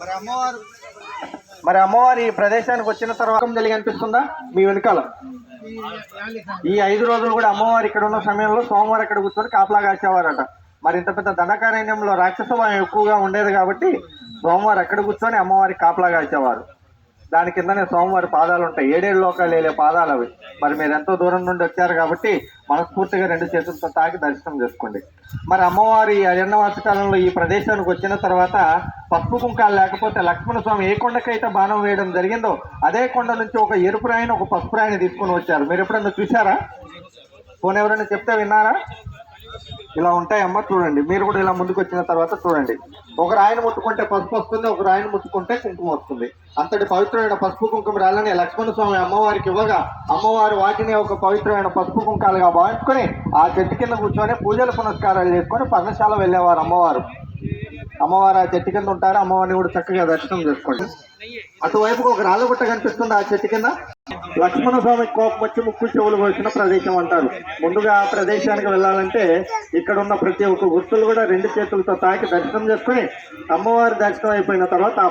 మరి అమ్మవారు మరి అమ్మవారి ఈ ప్రదేశానికి వచ్చిన తర్వాత జరిగి అనిపిస్తుందా? మీ వెనకాల? ఈ ఐదు రోజులు కూడా అమ్మవారు ఇక్కడ ఉన్న సమయంలో సోమవారం ఇక్కడ కూర్చొని కాపలా కాసేవారట. మరి ఇంత పెద్ద దండకారణ్యంలో రాక్షస ఎక్కువగా ఉండేది కాబట్టి సోమవారం ఎక్కడ కూర్చొని అమ్మవారి కాపలా కాసేవారు. దాని కిందనే సోమవారి పాదాలు ఉంటాయి. ఏడేడు లోకాలు వెళ్ళే పాదాలు అవి. మరి మీరు ఎంతో దూరం నుండి వచ్చారు కాబట్టి మనస్ఫూర్తిగా రెండు చేతులతో తాకి దర్శనం చేసుకోండి. మరి అమ్మవారి అరణ్యవాస కాలంలో ఈ ప్రదేశానికి వచ్చిన తర్వాత పసుపు కుంకాలు లేకపోతే లక్ష్మణ స్వామి ఏ కొండకైతే బాణం వేయడం జరిగిందో అదే కొండ నుంచి ఒక ఎరుపు రాయిని ఒక పసుపు రాయిని తీసుకొని వచ్చారు. మీరు ఎప్పుడన్నా చూసారా పోనీ ఎవరైనా చెప్తే విన్నారా? ఇలా ఉంటాయమ్మా చూడండి. మీరు కూడా ఇలా ముందుకు వచ్చిన తర్వాత చూడండి. ఒక రాయిని ముట్టుకుంటే పసుపు వస్తుంది ఒక రాయిని ముట్టుకుంటే కుంకుమ వస్తుంది. అంతటి పవిత్రమైన పసుపు కుంకుమ రాళ్ళని లక్ష్మణ స్వామి అమ్మవారికి ఇవ్వగా అమ్మవారు వాటిని ఒక పవిత్రమైన పసుపు కుంకాలుగా భావించుకొని ఆ చెట్టు కింద కూర్చొని పూజలు పునస్కారాలు చేసుకొని పర్ణశాల వెళ్ళేవారు అమ్మవారు. అమ్మవారు ఆ చెట్టు కింద ఉంటారు అమ్మవారిని కూడా చక్కగా దర్శనం చేసుకోండి. అటువైపుకు ఒక రాళ్ళ గుట్ట కనిపిస్తుంది ఆ చెట్టు కింద. లక్ష్మణ స్వామి కోపం వచ్చి ముక్కు చెవులు కోసిన ప్రదేశం అంటారు. ముందుగా ఆ ప్రదేశానికి వెళ్ళాలంటే ఇక్కడ ఉన్న ప్రతి ఒక్క గుర్తులు కూడా రెండు చేతులతో తాకి దర్శనం చేసుకుని అమ్మవారి దర్శనం అయిపోయిన తర్వాత ఆ